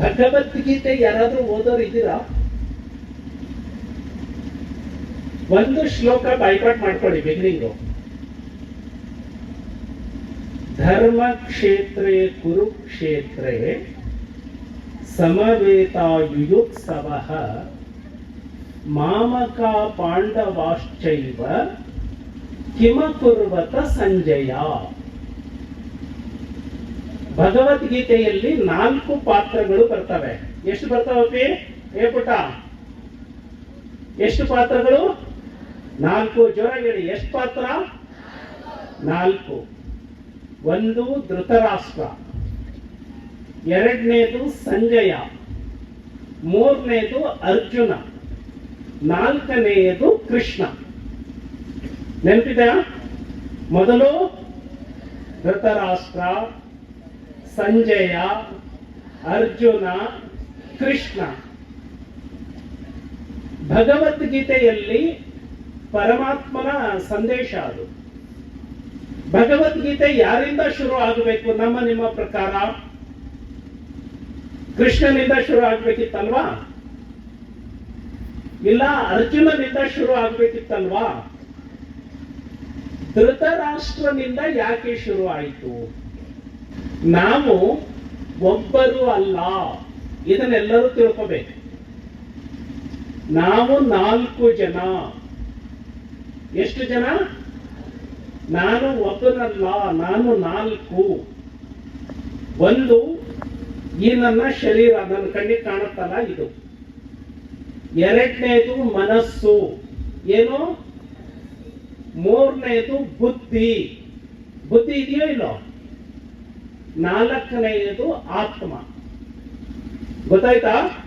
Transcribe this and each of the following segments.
ಭಗವದ್ಗೀತೆ ಯಾರಾದ್ರೂ ಓದೋರು ಇದ್ದೀರಾ? ಒಂದು ಶ್ಲೋಕ ಬೈಪಾಟ್ ಮಾಡ್ಕೊಳ್ಳಿ ಬಿಗಿನಿಂಗು ಧರ್ಮ ಕ್ಷೇತ್ರೇ ಕುರುಕ್ಷೇತ್ರೇ ಸಮವೇತಾಯುಯುತ್ಸವ ಮಾಮಕ ಪಾಂಡವಾಶ್ಚೈವ ಕಿಮಕುರ್ವತ ಸಂಜಯ. ಭಗವದ್ಗೀತೆಯಲ್ಲಿ ನಾಲ್ಕು ಪಾತ್ರಗಳು ಬರ್ತವೆ. ಎಷ್ಟು ಬರ್ತವೆ ಏ ಪುಟ ಎಷ್ಟು ಪಾತ್ರಗಳು? ನಾಲ್ಕು ಹೇಳಿ ಎಷ್ಟು ಪಾತ್ರ? ನಾಲ್ಕು. ಒಂದು ಧೃತರಾಷ್ಟ್ರ. ಎರಡನೇದು ಸಂಜಯ. ಮೂರನೇದು ಅರ್ಜುನ. ನಾಲ್ಕನೆಯದು ಕೃಷ್ಣ. ನೆನಪಿದ ಮೊದಲು ಧೃತರಾಷ್ಟ್ರ ಸಂಜಯ ಅರ್ಜುನ, ಕೃಷ್ಣ. ಭಗವದ್ಗೀತೆಯಲ್ಲಿ ಪರಮಾತ್ಮನ ಸಂದೇಶ ಅದು. ಭಗವದ್ಗೀತೆ ಯಾರಿಂದ ಶುರು ಆಗಬೇಕು ನಮ್ಮ ನಿಮ್ಮ ಪ್ರಕಾರ? ಕೃಷ್ಣನಿಂದ ಶುರು ಆಗ್ಬೇಕಿತ್ತಲ್ವಾ? ಇಲ್ಲ ಅರ್ಜುನನಿಂದ ಶುರು ಆಗ್ಬೇಕಿತ್ತಲ್ವಾ? ಧೃತರಾಷ್ಟ್ರನಿಂದ ಯಾಕೆ ಶುರು ಆಯಿತು? ನಾವು ಒಬ್ಬರು ಅಲ್ಲ. ಇದನ್ನೆಲ್ಲರೂ ತಿಳ್ಕೋಬೇಕು. ನಾವು ನಾಲ್ಕು ಜನ. ಎಷ್ಟು ಜನ? ನಾನು ಒಬ್ಬನಲ್ಲ, ನಾನು ನಾಲ್ಕು. ಒಂದು ಈ ನನ್ನ ಶರೀರ, ನನ್ನ ಕಣ್ಣಿಗೆ ಕಾಣುತ್ತಲ್ಲ ಇದು. ಎರಡನೇದು ಮನಸ್ಸು. ಏನು? ಮೂರನೇದು ಬುದ್ಧಿ. ಬುದ್ಧಿ ಇದೆಯೋ ಇಲ್ಲೋ? ನಾಲ್ಕನೆಯದು ಆತ್ಮ. ಗೊತ್ತಾಯ್ತಾ?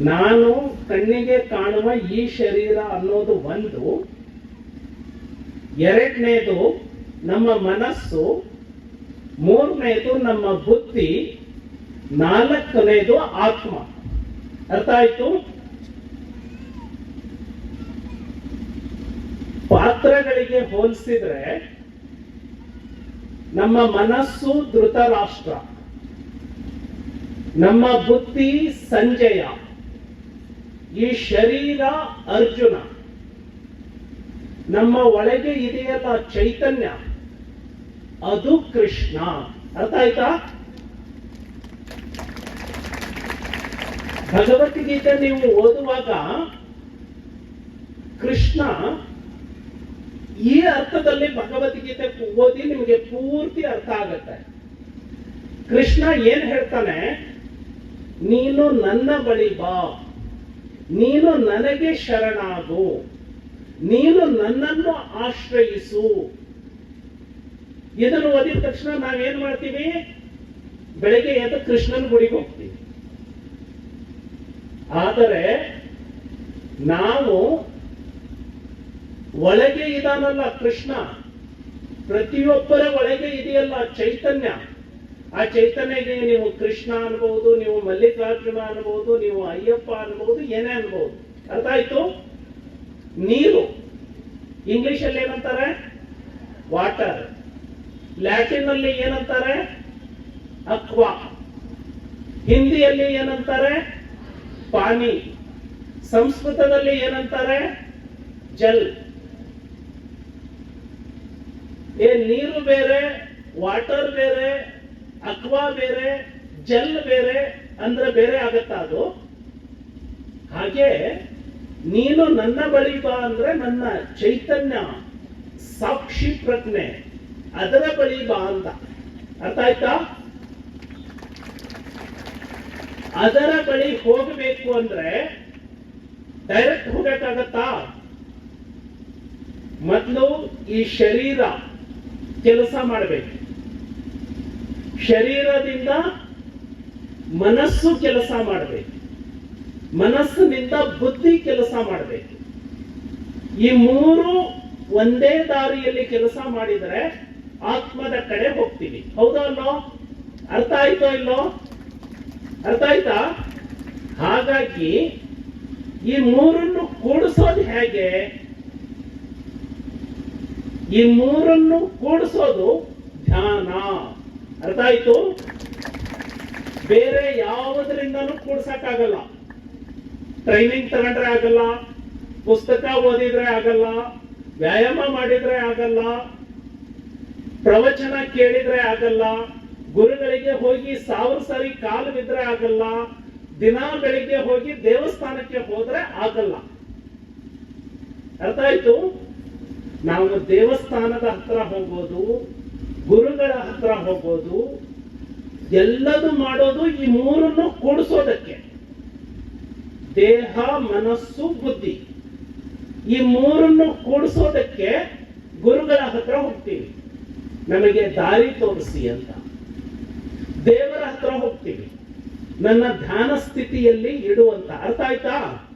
ನಾನು ಕಣ್ಣಿಗೆ ಕಾಣುವ ಈ ಶರೀರ ಅನ್ನೋದು ಒಂದು. ಎರಡನೇದು ನಮ್ಮ ಮನಸ್ಸು. ಮೂರನೇದು ನಮ್ಮ ಬುದ್ಧಿ. ನಾಲ್ಕನೇದು ಆತ್ಮ. ಅರ್ಥ ಆಯ್ತು? ಪಾತ್ರಗಳಿಗೆ ಹೋಲಿಸಿದ್ರೆ ನಮ್ಮ ಮನಸ್ಸು ಧೃತರಾಷ್ಟ್ರ. ನಮ್ಮ ಬುದ್ಧಿ ಸಂಜಯ. ಈ ಶರೀರ ಅರ್ಜುನ. ನಮ್ಮ ಒಳಗೆ ಇದೆಯಲ್ಲ ಚೈತನ್ಯ. ಅದು ಕೃಷ್ಣ. ಅರ್ಥ ಆಯ್ತಾ? ಭಗವದ್ಗೀತೆ ನೀವು ಓದುವಾಗ ಕೃಷ್ಣ ಈ ಅರ್ಥದಲ್ಲಿ ಭಗವದ್ಗೀತೆ ಓದಿ ನಿಮಗೆ ಪೂರ್ತಿ ಅರ್ಥ ಆಗತ್ತೆ. ಕೃಷ್ಣ ಏನ್ ಹೇಳ್ತಾನೆ? ನೀನು ನನ್ನ ಬಳಿ ಬಾ. ನೀನು ನನಗೆ ಶರಣಾಗು. ನೀನು ನನ್ನನ್ನು ಆಶ್ರಯಿಸು. ಇದನ್ನು ಓದಿದ ತಕ್ಷಣ ನಾವೇನ್ ಮಾಡ್ತೀವಿ? ಬೆಳಗ್ಗೆ ಎದ್ದು ಕೃಷ್ಣನ ಗುಡಿಗೆ ಹೋಗ್ತೀವಿ. ಆದರೆ, ನಾವು ಒಳಗೆ ಇದಾನಲ್ಲ ಕೃಷ್ಣ. ಪ್ರತಿಯೊಬ್ಬರ ಒಳಗೆ ಇದೆಯಲ್ಲ ಚೈತನ್ಯ. ಆ ಚೈತನ್ಯಗೆ ನೀವು ಕೃಷ್ಣ ಅನ್ಬಹುದು ನೀವು ಮಲ್ಲಿಕಾರ್ಜುನ ಅನ್ಬಹುದು ನೀವು ಅಯ್ಯಪ್ಪ ಅನ್ಬಹುದು ಏನೇ ಅನ್ಬಹುದು ಅರ್ಥ ಆಯ್ತು? ನೀರು. ಇಂಗ್ಲಿಷ್ ಅಲ್ಲಿ ಏನಂತಾರೆ? ವಾಟರ್. ಲ್ಯಾಟಿನ್ ಅಲ್ಲಿ ಏನಂತಾರೆ? ಅಕ್ವಾ. ಹಿಂದಿಯಲ್ಲಿ ಏನಂತಾರೆ? ಪಾನಿ. ಸಂಸ್ಕೃತದಲ್ಲಿ ಏನಂತಾರೆ? ಜಲ್. ಏ, ನೀರು ಬೇರೆ, ವಾಟರ್ ಬೇರೆ, ಅಕ್ವಾ ಬೇರೆ, ಜಲ್ ಬೇರೆ ಅಂದ್ರೆ ಬೇರೆ ಆಗತ್ತಾ ಅದು? ಹಾಗೆ ನೀನು ನನ್ನ ಬಳಿ ಬಾ ಅಂದ್ರೆ ನನ್ನ ಚೈತನ್ಯ ಸಾಕ್ಷಿ ಪ್ರಜ್ಞೆ, ಅದರ ಬಳಿ ಬಾ ಅಂತ. ಅರ್ಥ ಆಯ್ತಾ? ಅದರ ಬಳಿ ಹೋಗಬೇಕು ಅಂದ್ರೆ ಡೈರೆಕ್ಟ್ ಹೋಗಕ್ಕಾಗತ್ತಾ? ಮೊದಲು ಈ ಶರೀರ ಕೆಲಸ ಮಾಡಬೇಕು. ಶರೀರದಿಂದ ಮನಸ್ಸು ಕೆಲಸ ಮಾಡಬೇಕು. ಮನಸ್ಸಿನಿಂದ ಬುದ್ಧಿ ಕೆಲಸ ಮಾಡಬೇಕು. ಈ ಮೂರು ಒಂದೇ ದಾರಿಯಲ್ಲಿ ಕೆಲಸ ಮಾಡಿದರೆ ಆತ್ಮದ ಕಡೆ ಹೋಗ್ತೀವಿ. ಹೌದಾ ಅಲ್ಲೋ? ಅರ್ಥ ಆಯ್ತೋ ಇಲ್ಲೋ? ಅರ್ಥ ಆಯ್ತಾ? ಹಾಗಾಗಿ ಈ ಮೂರನ್ನು ಕೂಡಿಸೋದು ಹೇಗೆ? ಈ ಮೂರನ್ನು ಕೂಡಿಸೋದು ಧ್ಯಾನ. ಅರ್ಥ ಆಯ್ತು? ಬೇರೆ ಯಾವುದರಿಂದನೂ ಕೂಡ್ಸಕ್ಕಾಗಲ್ಲ. ಟ್ರೈನಿಂಗ್ ತಗೊಂಡ್ರೆ ಆಗಲ್ಲ, ಪುಸ್ತಕ ಓದಿದ್ರೆ ಆಗಲ್ಲ, ವ್ಯಾಯಾಮ ಮಾಡಿದ್ರೆ ಆಗಲ್ಲ, ಪ್ರವಚನ ಕೇಳಿದ್ರೆ ಆಗಲ್ಲ, ಗುರುಗಳಿಗೆ ಹೋಗಿ ಸಾವಿರ ಸಾರಿ ಕಾಲು ಬಿದ್ರೆ ಆಗಲ್ಲ, ದಿನ ಬೆಳಿಗ್ಗೆ ಹೋಗಿ ದೇವಸ್ಥಾನಕ್ಕೆ ಹೋದ್ರೆ ಆಗಲ್ಲ. ಅರ್ಥ ಆಯ್ತು? ನಾವು ದೇವಸ್ಥಾನದ ಹತ್ರ ಹೋಗೋದು, ಗುರುಗಳ ಹತ್ರ ಹೋಗೋದು, ಎಲ್ಲದೂ ಮಾಡೋದು ಈ ಮೂರನ್ನು ಕೂಡಿಸೋದಕ್ಕೆ. ದೇಹ, ಮನಸ್ಸು, ಬುದ್ಧಿ. ಈ ಮೂರನ್ನು ಕೂಡಿಸೋದಕ್ಕೆ ಗುರುಗಳ ಹತ್ರ ಹೋಗ್ತೀವಿ. ನಮಗೆ ದಾರಿ ತೋರಿಸಿ ಅಂತ. ದೇವರ ಹತ್ರ ಹೋಗ್ತೀವಿ. ನನ್ನ ಧ್ಯಾನ ಸ್ಥಿತಿಯಲ್ಲಿ ಇಡುವಂತ ಅರ್ಥ ಆಯ್ತಾ?